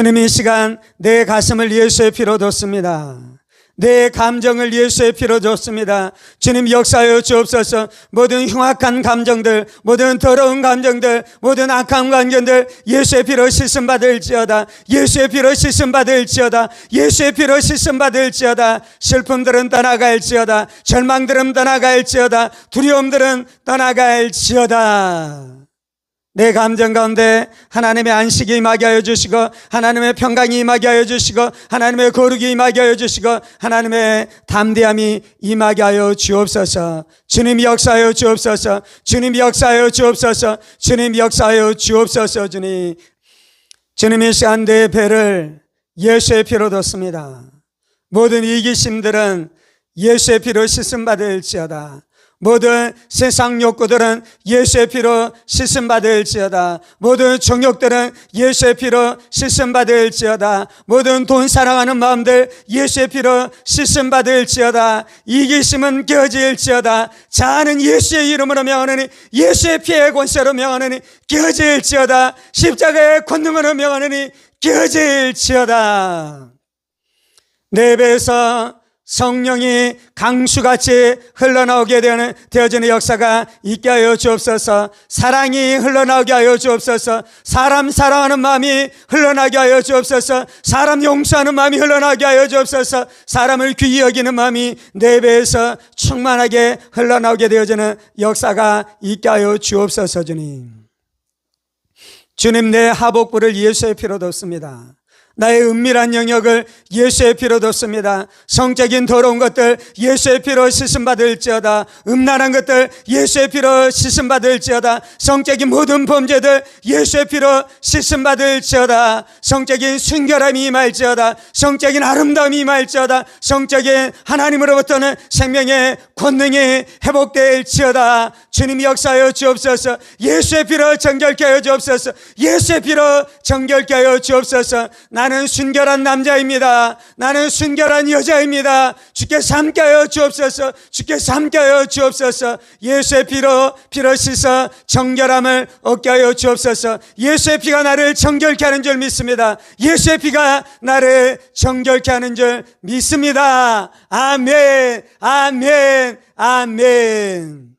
주님 이 시간 내 가슴을 예수의 피로 뒀습니다. 내 감정을 예수의 피로 줬습니다. 주님 역사하여 주옵소서 모든 흉악한 감정들, 모든 더러운 감정들, 모든 악한 감정들 예수의 피로 씻음 받을지어다. 예수의 피로 씻음 받을지어다. 예수의 피로 씻음 받을지어다. 슬픔들은 떠나갈지어다. 절망들은 떠나갈지어다. 두려움들은 떠나갈지어다. 내 감정 가운데 하나님의 안식이 임하게 하여 주시고 하나님의 평강이 임하게 하여 주시고 하나님의 거룩이 임하게 하여 주시고 하나님의 담대함이 임하게 하여 주옵소서. 주님 역사하여 주옵소서. 주님 역사하여 주옵소서. 주님 역사하여 주옵소서. 주님 주님 이 시간 내 배를 예수의 피로 뒀습니다. 모든 이기심들은 예수의 피로 씻음 받을지어다 모든 세상 욕구들은 예수의 피로 씻음 받을지어다. 모든 정욕들은 예수의 피로 씻음 받을지어다. 모든 돈 사랑하는 마음들 예수의 피로 씻음 받을지어다. 이기심은 깨어질지어다. 자아는 예수의 이름으로 명하느니 예수의 피의 권세로 명하느니 깨어질지어다. 십자가의 권능으로 명하느니 깨어질지어다. 내 배에서 성령이 강수같이 흘러나오게 되는 되어지는 역사가 있게 하여 주옵소서. 사랑이 흘러나오게 하여 주옵소서. 사람 사랑하는 마음이 흘러나게 하여 주옵소서. 사람 용서하는 마음이 흘러나게 하여 주옵소서. 사람을 귀히 여기는 마음이 내 배에서 충만하게 흘러나오게 되어지는 역사가 있게 하여 주옵소서 주님. 주님 내 하복부를 예수의 피로 뒀습니다. 나의 은밀한 영역을 예수의 피로 뒀습니다. 성적인 더러운 것들 예수의 피로 씻음 받을지어다. 음란한 것들 예수의 피로 씻음 받을지어다. 성적인 모든 범죄들 예수의 피로 씻음 받을지어다. 성적인 순결함이 임할지어다. 성적인 아름다움이 임할지어다. 성적인 하나님으로부터는 생명의 권능이 회복될지어다. 주님이 역사하여 주옵소서. 예수의 피로 정결케 하여 주옵소서. 예수의 피로 정결케 하여 주옵소서. 나는 순결한 남자입니다. 나는 순결한 여자입니다. 주께 삼게 하여 주옵소서. 주께 삼게 하여 주옵소서. 예수의 피로 피로 씻어 정결함을 얻게 하여 주옵소서. 예수의 피가 나를 정결케 하는 줄 믿습니다. 예수의 피가 나를 정결케 하는 줄 믿습니다. 아멘. 아멘. 아멘.